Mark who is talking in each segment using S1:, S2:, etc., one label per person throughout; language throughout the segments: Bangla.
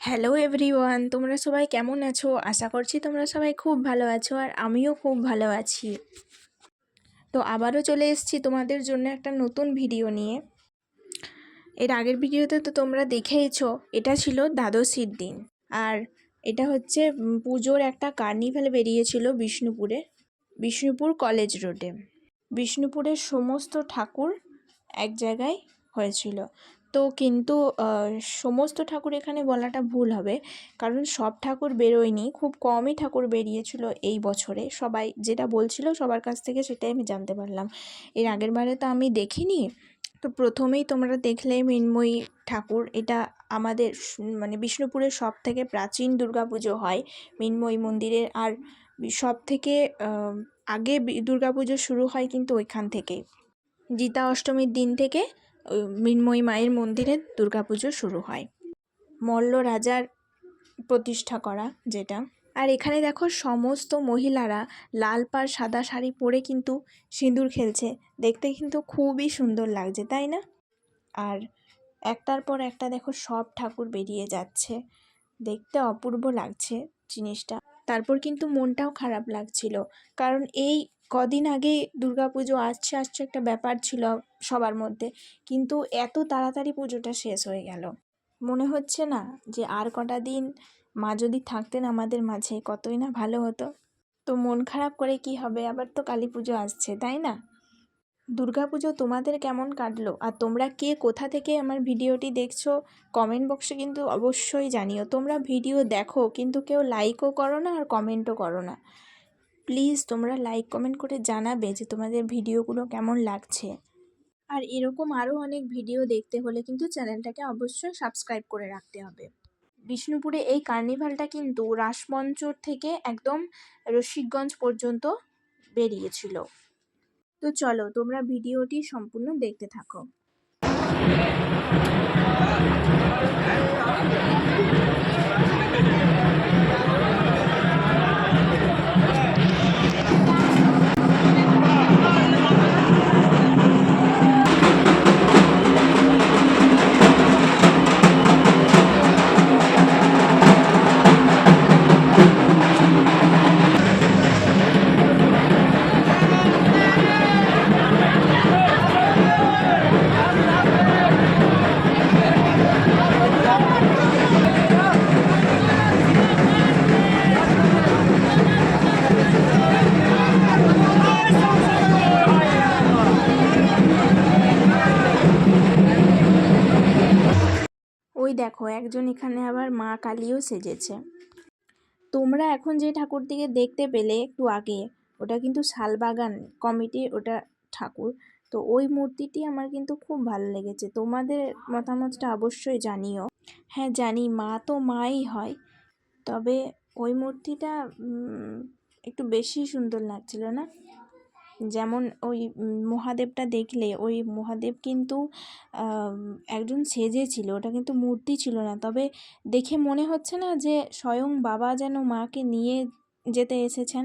S1: হ্যালো এভরিওয়ান, তোমরা সবাই কেমন আছো? আশা করছি তোমরা সবাই খুব ভালো আছো আর আমিও খুব ভালো আছি। তো আবারও চলে এসেছি তোমাদের জন্য একটা নতুন ভিডিও নিয়ে। এর আগের ভিডিওতে তো তোমরা দেখেইছো, এটা ছিল দ্বাদশীর দিন। আর এটা হচ্ছে পুজোর একটা কার্নিভ্যাল বেরিয়েছিল বিষ্ণুপুরে, বিষ্ণুপুর কলেজ রোডে। বিষ্ণুপুরের সমস্ত ঠাকুর এক জায়গায় হয়েছিল। তো কিন্তু সমস্ত ঠাকুর এখানে বলাটা ভুল হবে। কারণ সব ঠাকুর বেরোয়নি, খুব কমই ঠাকুর বেরিয়েছিল এই বছরে। সবাই যেটা বলছিল সবার কাছ থেকে সেটাই আমি জানতে পারলাম। এর আগের বারে তো আমি দেখিনি। তো প্রথমেই তোমরা দেখলে মৃন্ময়ী ঠাকুর। এটা আমাদের মানে বিষ্ণুপুরের সব থেকে প্রাচীন দুর্গাপুজো হয় মৃন্ময়ী মন্দিরের। আর সব থেকে আগে দুর্গাপুজো শুরু হয় কিন্তু ওইখান থেকেই। জিতা অষ্টমীর দিন থেকে মৃন্ময়ী মায়ের মন্দিরে দুর্গাপুজো শুরু হয়। মল্ল রাজার প্রতিষ্ঠা করা যেটা। আর এখানে দেখো সমস্ত মহিলারা লাল পাড়, সাদা শাড়ি পরে কিন্তু সিঁদুর খেলছে। দেখতে কিন্তু খুবই সুন্দর লাগছে, তাই না? আর একটার পর একটা দেখো সব ঠাকুর বেরিয়ে যাচ্ছে। দেখতে অপূর্ব লাগছে জিনিসটা। তারপর কিন্তু মনটাও খারাপ লাগছিল। কারণ এই কদিন আগে দুর্গাপুজো আসছে আসছে একটা ব্যাপার ছিল সবার মধ্যে। কিন্তু এত তাড়াতাড়ি পুজোটা শেষ হয়ে গেল। মনে হচ্ছে না যে আর কটা দিন মা যদি থাকতেন আমাদের মাঝে, কতই না ভালো হতো। তো মন খারাপ করে কি হবে? আবার তো কালী পুজো আসছে, তাই না? দুর্গাপুজো তোমাদের কেমন কাটলো? আর তোমরা কে কোথা থেকে আমার ভিডিওটি দেখছ? কমেন্ট বক্সে কিন্তু অবশ্যই জানিও। তোমরা ভিডিও দেখো, কিন্তু কেউ লাইকও করো না আর কমেন্টও করো না। প্লিজ তোমরা লাইক কমেন্ট করে জানাবে যে তোমাদের ভিডিওগুলো কেমন লাগছে। আর এরকম আরও অনেক ভিডিও দেখতে হলে কিন্তু চ্যানেলটাকে অবশ্যই সাবস্ক্রাইব করে রাখতে হবে। বিষ্ণুপুরে এই কার্নিভালটা কিন্তু রাসমঞ্চর থেকে একদম রসিকগঞ্জ পর্যন্ত বেরিয়েছিল। তো চলো তোমরা ভিডিওটি সম্পূর্ণ দেখতে থাকো। ওই দেখো, একজন এখানে আবার মা কালীও সেজেছে। তোমরা এখন যে ঠাকুরটিকে দেখতে পেলে একটু আগে, ওটা কিন্তু শালবাগান কমিটির ওটা ঠাকুর। তো ওই মূর্তিটি আমার কিন্তু খুব ভালো লেগেছে। তোমাদের মতামতটা অবশ্যই জানিও। হ্যাঁ জানি, মা তো মাই হয়। তবে ওই মূর্তিটা একটু বেশি সুন্দর লাগছিল না? যেমন ওই মহাদেবটা দেখলে ওই মহাদেব কিন্তু একজন সেজে ছিল, ওটা কিন্তু মূর্তি ছিল না। তবে দেখে মনে হচ্ছে না যে স্বয়ং বাবা যেন মাকে নিয়ে যেতে এসেছেন।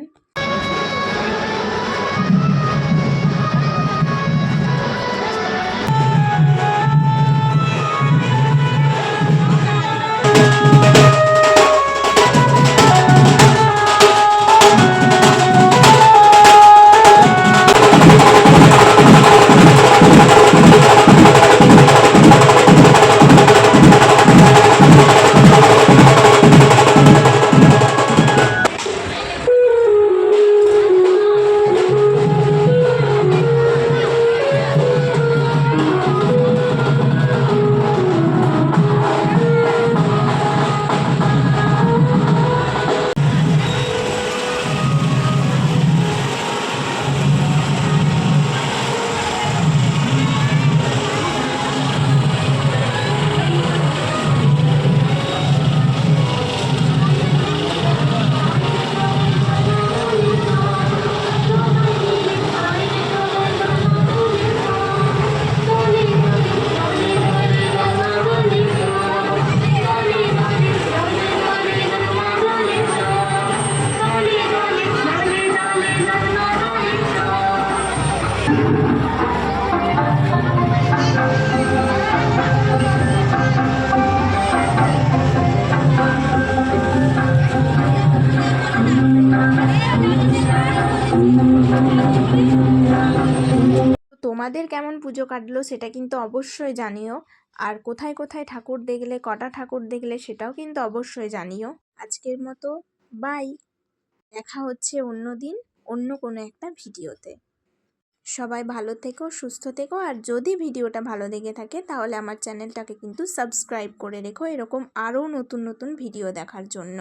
S1: তোমাদের কেমন পুজো কাটলো সেটা কিন্তু অবশ্যই জানিও। আর কোথায় কোথায় ঠাকুর দেখলে, কটা ঠাকুর দেখলে সেটাও কিন্তু অবশ্যই জানিও। আজকের মতো বাই। দেখা হচ্ছে অন্য দিন, অন্য কোনো একটা ভিডিওতে। সবাই ভালো থেকো, সুস্থ থেকো, আর যদি ভিডিওটা ভালো লেগে থাকে তাহলে আমার চ্যানেলটাকে কিন্তু সাবস্ক্রাইব করে রেখো, এরকম আরও নতুন নতুন ভিডিও দেখার জন্য।